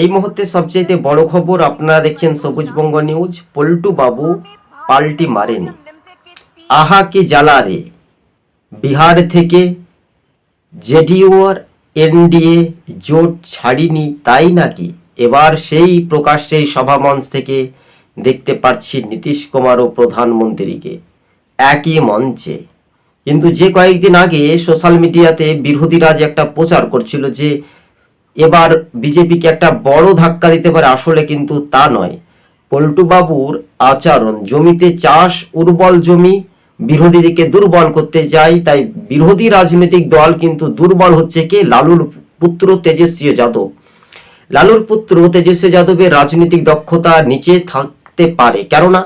এই মুহূর্তে সবচেয়ে বড় খবর আপনারা দেখছেন সবুজবঙ্গ নিউজ। পল্টু বাবু পাল্টি মারেনি। আহা কি জ্বালা রে। বিহার থেকে জেডিইউ আর এনডিএ জোট ছাড়িনি তাই নাকি? এবার সেই প্রকাশ্যে সভামঞ্চ থেকে দেখতে পাচ্ছি নীতিশ কুমার ও প্রধানমন্ত্রীকে। একই মঞ্চে। কিন্তু যে কয়েকদিন আগে সোশ্যাল মিডিয়াতে বিরোধীরা যে একটা প্রচার করছিল যে এবার বিজেপিকে একটা বড় ধাক্কা দিতে পারে আসলে কিন্তু তা নয়। পল্টুবাবুর আচরণ, জমিতে চাষ, উর্বর জমি বিরোধীদেরকে দুর্বল করতে যায় তাই বিরোধী রাজনৈতিক দল কিন্তু দুর্বল হচ্ছে কে? লালুর পুত্র তেজস্বী যাদব। লালুর পুত্র তেজস্বী যাদবের রাজনৈতিক দক্ষতা নিচে থাকতে পারে, কেননা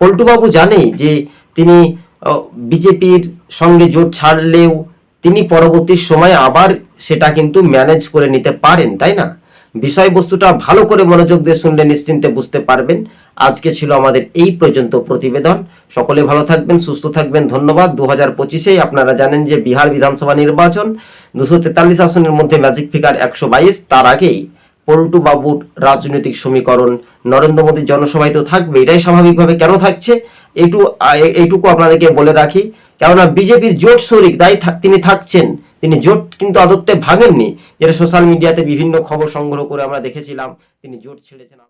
পল্টুবাবু জানে যে তিনি বিজেপির সঙ্গে জোট ছাড়লেও তিনি পরবর্তী সময়ে আবার সেটা কিন্তু ম্যানেজ করে নিতে পারেন, তাই না? বিষয়বস্তুটা ভালো করে মনোযোগ দিয়ে শুনলে নিশ্চিন্তে বুঝতে পারবেন। আজকে ছিল আমাদের এই পর্যন্ত প্রতিবেদন। সকলে ভালো থাকবেন, সুস্থ থাকবেন, ধন্যবাদ। দু হাজার পঁচিশেই আপনারা জানেন যে বিহার বিধানসভা নির্বাচন দুশো তেতাল্লিশ আসনের মধ্যে ম্যাজিক ফিগার একশো বাইশ। তার আগেই পল্টু বাবুর রাজনৈতিক সমীকরণ। নরেন্দ্র মোদীর জনসভায় তো থাকবে এটাই স্বাভাবিকভাবে কেন থাকছে? এইটু এইটুকু আপনাদেরকে বলে রাখি। কেননা বিজেপির জোট শরিক তাই তিনি থাকছেন। তিনি জোট কিন্তু আদত্তে ভাঙেননি। যেটা সোশ্যাল মিডিয়াতে বিভিন্ন খবর সংগ্রহ করে আমরা দেখেছিলাম। তিনি জোট ছেড়েছেন।